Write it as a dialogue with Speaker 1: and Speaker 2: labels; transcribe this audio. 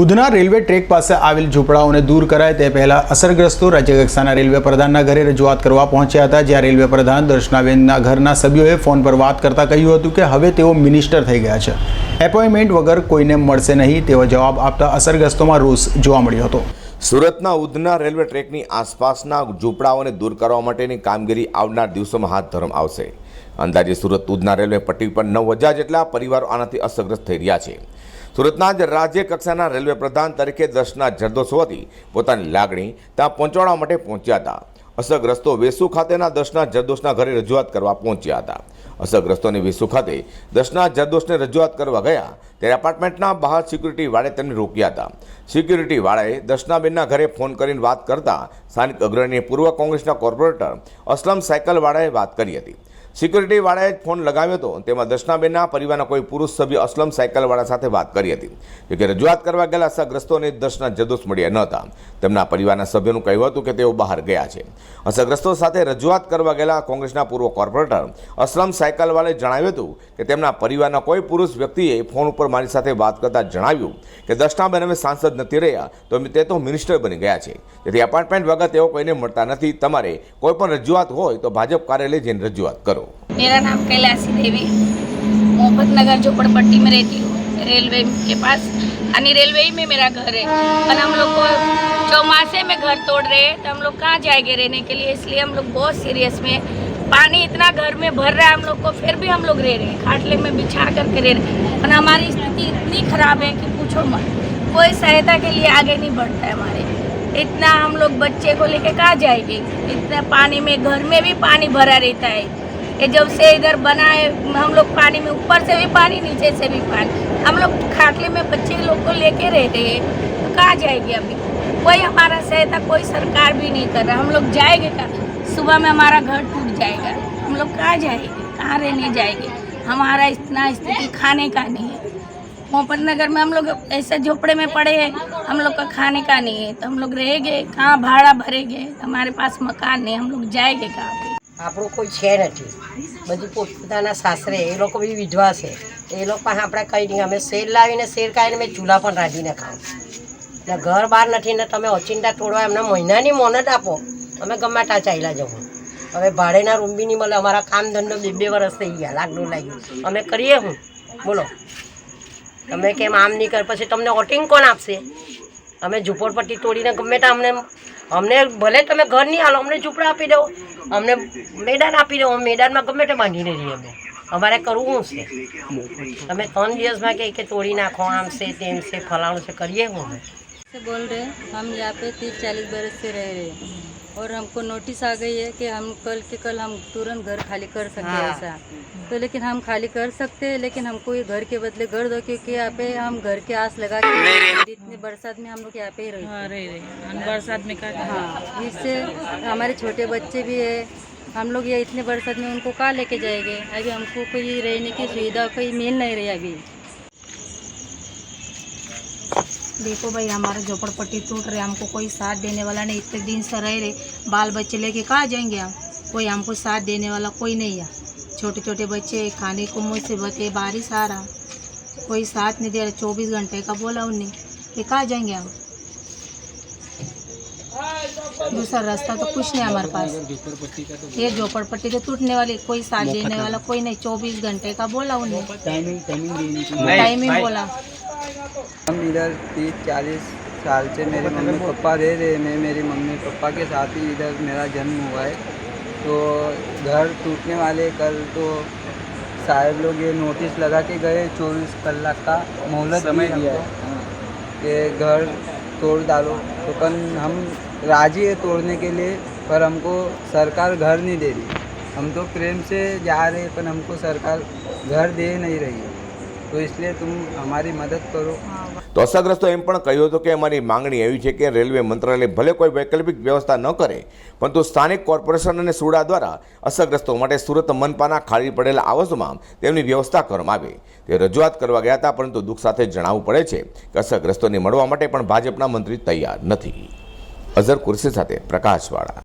Speaker 1: Udhna railway track પાસે આવેલ ઝૂંપડાઓને દૂર કરાય તે પહેલા અસરગ્રસ્તો રાજ્યકક્ષાના રેલવે પ્રધાનના ઘરે રજૂઆત કરવા પહોંચ્યા હતા, જ્યાં રેલવે પ્રધાન દર્શનાબેનના ઘરના સભ્યોએ ફોન પર વાત કરતા કહ્યું હતું કે હવે તેઓ મિનિસ્ટર થઈ ગયા છે. એપોઇન્ટમેન્ટ વગર કોઈને મળશે નહીં તેવો જવાબ આપતા અસરગ્રસ્તોમાં રોષ જોવા મળ્યો હતો.
Speaker 2: સુરતના ઉધના રેલવે ટ્રેકની આસપાસના ઝૂંપડાઓને દૂર કરવા માટેની કામગીરી આવનાર દિવસોમાં હાથ ધરવામાં આવશે. અંદાજે સુરત ઉધના રેલવે પટ્ટી પર નવ હજાર જેટલા પરિવારો આનાથી અસરગ્રસ્ત થઈ રહ્યા છે. સુરતના જ રાજ્ય કક્ષાના રેલવે પ્રધાન તરીકે દર્શના જરદોશ હોવાથી પોતાની લાગણી ત્યાં પહોંચાડવા માટે પહોંચ્યા હતા. અસરગ્રસ્તો વેસુ ખાતેના દર્શના જરદોશના ઘરે રજૂઆત કરવા પહોંચ્યા હતા. અસરગ્રસ્તોની વેસુ ખાતે દર્શના જરદોશને રજૂઆત કરવા ગયા ત્યારે એપાર્ટમેન્ટના બહાર સિક્યુરિટી વાળે તેમને રોક્યા હતા. સિક્યુરિટી વાળાએ દર્શનાબેનના ઘરે ફોન કરીને વાત કરતા સ્થાનિક અગ્રણી પૂર્વ કોંગ્રેસના કોર્પોરેટર અસલમ સાયકલવાળાએ વાત કરી હતી. સિક્યુરિટી વાળાએ જ ફોન લગાવ્યો હતો તેમાં દર્શનાબેનના પરિવારના કોઈ પુરુષ સભ્ય અસલમ સાયકલવાળા સાથે વાત કરી હતી. જોકે રજૂઆત કરવા ગયેલા અસરગ્રસ્તોને દર્શના જદોસ મળ્યા ન હતા. તેમના પરિવારના સભ્યોનું કહ્યું હતું કે તેઓ બહાર ગયા છે. અસરગ્રસ્તો સાથે રજૂઆત કરવા ગયેલા કોંગ્રેસના પૂર્વ કોર્પોરેટર અસલમ સાયકલવાળાએ જણાવ્યું હતું કે તેમના પરિવારના કોઈ પુરુષ વ્યક્તિએ ફોન ઉપર મારી સાથે વાત કરતા જણાવ્યું કે દર્શનાબેન હવે સાંસદ નથી રહ્યા, તો તે તો મિનિસ્ટર બની ગયા છે. તેથી એપાર્ટમેન્ટ વગર તેઓ કોઈને મળતા નથી. તમારે કોઈ પણ રજૂઆત હોય તો ભાજપ કાર્યાલય જઈને રજૂઆત કરો.
Speaker 3: मेरा नाम कैलाशी देवी मोहब्बत नगर झोपड़पट्टी में रहती हूँ। रेलवे के पास, यानी रेलवे ही में मेरा घर है। और हम लोग को चौमासे में घर तोड़ रहे हैं। तो हम लोग कहाँ जाएँगे रहने के लिए? इसलिए हम लोग बहुत सीरियस में पानी इतना घर में भर रहा है हम लोग को, फिर भी हम लोग रह रहे हैं। खाटले में बिछा करके रह रहे हैं। और हमारी स्थिति इतनी खराब है कि पूछो मत। कोई सहायता के लिए आगे नहीं बढ़ता है हमारे। इतना हम लोग बच्चे को लेके कहाँ जाएँगे? इतना पानी में, घर में भी पानी भरा रहता है। ये जब से इधर बना है, हम लोग पानी में ऊपर से भी पानी, नीचे से भी पानी। हम लोग खाटले में बच्चे लोग को लेके रह रहे हैं। तो कहाँ जाएँगे अभी? कोई हमारा सहायता, कोई सरकार भी नहीं कर रहा। हम लोग जाएँगे कहाँ? सुबह में हमारा घर टूट जाएगा। हम लोग कहाँ जाएँगे? कहाँ रहने जाएँगे? हमारा इतना स्थिति खाने का नहीं है। मोहम्मद नगर में हम लोग ऐसे झोपड़े में पड़े हैं। हम लोग का खाने का नहीं है। तो हम लोग रहेंगे, कहाँ भाड़ा भरेंगे? हमारे पास मकान नहीं हम लोग जाएँगे कहाँ पे?
Speaker 4: આપણું કોઈ છે નથી. બધું પોતપોતાના સાસરે, એ લોકો બી વિધવા છે. એ લોકો પાસે આપણે કંઈ નહીં, અમે શેર લાવીને, શેર કાઢીને મેં ચૂલા પણ રાંધીને ખાઉં એટલે ઘર બહાર નથી ને તમે ઓચિંતા તોડવા એમને મહિનાની મોનત આપો. અમે ગમે ત્યાં ચાલ્યા જવું. હવે ભાડેના રૂમ બી નહીં મળે, અમારા કામ ધંધો બે બે વર્ષ થઈ ગયા દોઢ લાગ્યું અમે કરીએ હું બોલો. તમે કેમ આમ નહીં કર? પછી તમને ઓટિંગ કોણ આપશે? અમે ઝૂંપડપટ્ટી તોડીને ગમે ત્યાં અમને અમને ભલે તમે ઘર નહીં આલો અમને ઝૂંપડા આપી દો. અમને મેદાન આપી દો મેદાનમાં ગમે તે બાંધીને રહીએ અમે. અમારે કરવું છે? તમે ત્રણ દિવસમાં કહે કે તોડી નાખો, આમ છે, તેમ છે, ફલાણું છે, કરીએ હું
Speaker 5: બોલ રહે હમ યહાં પે ચાલીસ બરસ રહે રહે और हमको नोटिस आ गई है कि हम कल के कल हम तुरंत घर खाली कर सकते हैं ऐसा। तो लेकिन हम खाली कर सकते हैं लेकिन हमको ये घर के बदले घर दो क्योंकि यहाँ पे हम घर के आस लगा के इतने बरसात में हम लोग यहाँ पे ही रहते
Speaker 6: हाँ रह रहे। हैं बरसात में
Speaker 5: हाँ इससे हमारे छोटे बच्चे भी है। हम लोग ये इतने बरसात में उनको कहाँ लेके जाएँगे? अभी हमको कोई रहने की सुविधा कोई मिल नहीं रही अभी।
Speaker 7: देखो भाई हमारा झोपड़पट्टी टूट रहे हमको कोई साथ देने वाला नहीं। इतने दिन से रह रहे बाल बच्चे लेके कहाँ जाएँगे हम? कोई हमको साथ देने वाला कोई नहीं है। छोटे छोटे बच्चे खाने को मुँह से बते बारिश आ रहा। कोई साथ नहीं दे रहा चौबीस घंटे का बोला उनने। कि कहाँ जाएँगे हम? दूसरा रास्ता तो कुछ नहीं हमारे पास। ये झोपड़पट्टी तो टूटने वाली कोई साथ देने वाला कोई नहीं चौबीस घंटे का बोला उनने।
Speaker 8: टाइमिंग टाइमिंग देनी चाहिए
Speaker 7: टाइमिंग बोला।
Speaker 8: हम इधर तीस चालीस साल से मेरे मम्मी पापा रह रहे हैं मैं मेरी मम्मी पापा के साथ ही इधर मेरा जन्म हुआ है। तो घर टूटने वाले कल तो साहब लोग ये नोटिस लगा के गए चौबीस कलाक का मोहलत समय दिया है। कि घर तोड़ डालो। तो कल हम राज़ी है तोड़ने के लिए पर हमको सरकार घर नहीं दे रही। हम तो प्रेम से जा रहे हैं पर हमको सरकार घर दे नहीं रही है। તો એટલે તુમ હમારી મદદ કરો
Speaker 2: તો અસરગ્રસ્તો એમ પણ કહ્યું હતું કે અમારી માંગણી એવી છે કે રેલવે મંત્રાલય ભલે કોઈ વૈકલ્પિક વ્યવસ્થા ન કરે, પરંતુ સ્થાનિક કોર્પોરેશન અને સુડા દ્વારા અસરગ્રસ્તો માટે સુરત મનપાના ખાલી પડેલા આવાસોમાં તેમની વ્યવસ્થા કરવામાં આવે. તે રજૂઆત કરવા ગયા હતા, પરંતુ દુઃખ સાથે જણાવવું પડે છે કે અસરગ્રસ્તોને મળવા માટે પણ ભાજપના મંત્રી તૈયાર નથી. અઝર કુરશી સાથે પ્રકાશવાળા.